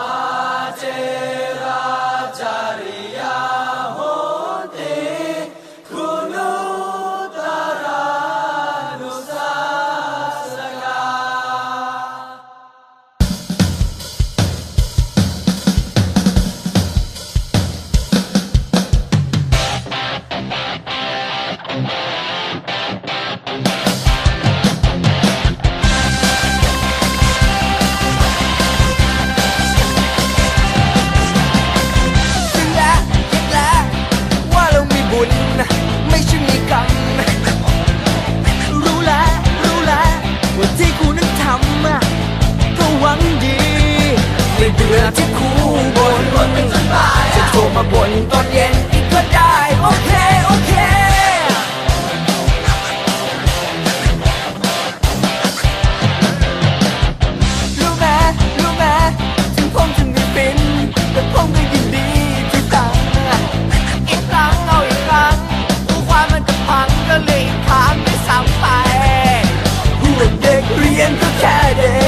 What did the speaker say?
아. เรียนก็แค่เด็ก